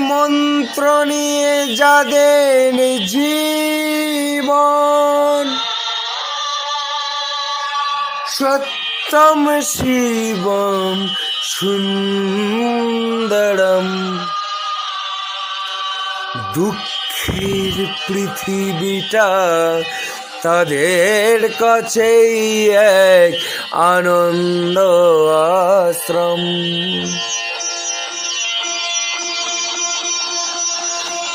মন্ত্র নিয়ে যাদের জীবন সত্যম শিবম সুন্দরম। দুঃখের পৃথিবীটা তাদের কাছেই এক আনন্দ আশ্রম।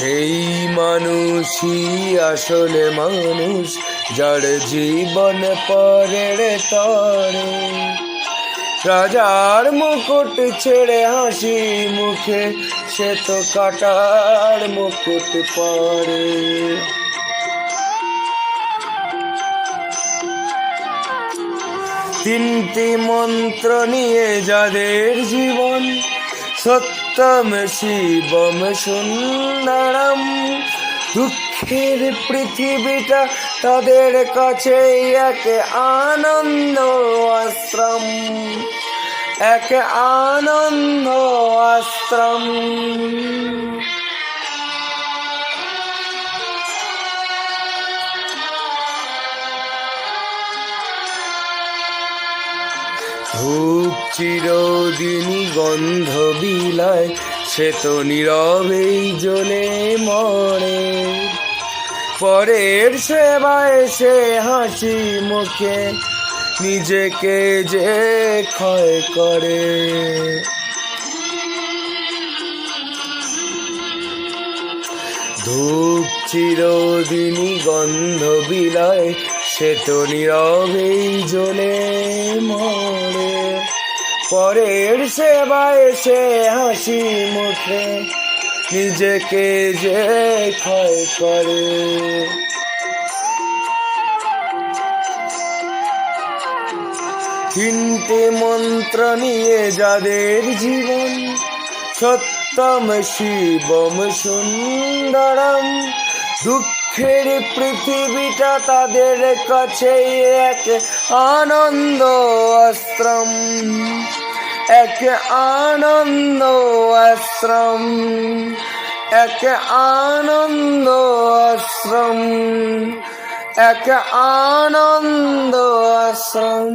সেই মানুষই আসলে মানুষ, যার জীবন পরের তরে। রাজার মুকুট ছেড়ে হাসি মুখে, সে তো কাটার মুকুট পরে। তিনটি মন্ত্র নিয়ে যাদের জীবন সত্যম শিবম সুন্দরম। দুঃখের পৃথিবীটা তাদের কাছে এক আনন্দ আশ্রম। এক আনন্দ আশ্রম। ধূপ চিরদিনই গন্ধ বিলায়, সে তো নীরবেই জ্বলে মরে। পরের সেবায় সে হাসি মুখে, নিজেকে যে ক্ষয় করে। ধূপ চিরদিনই গন্ধ বিলায়, সে তো নীরবেই জ্বলে মরে। পরের সেবায় সে হাসি মুখে, নিজেকে যে ক্ষয় করে। তিনটে মন্ত্র নিয়ে যাদের জীবন সত্যম শিবম সুন্দরম। দুঃখের পৃথিবীটা তাদের কাছে এক আনন্দ আশ্রম। এক আনন্দ আশ্রম। এক আনন্দ আশ্রম। এক আনন্দ আশ্রম।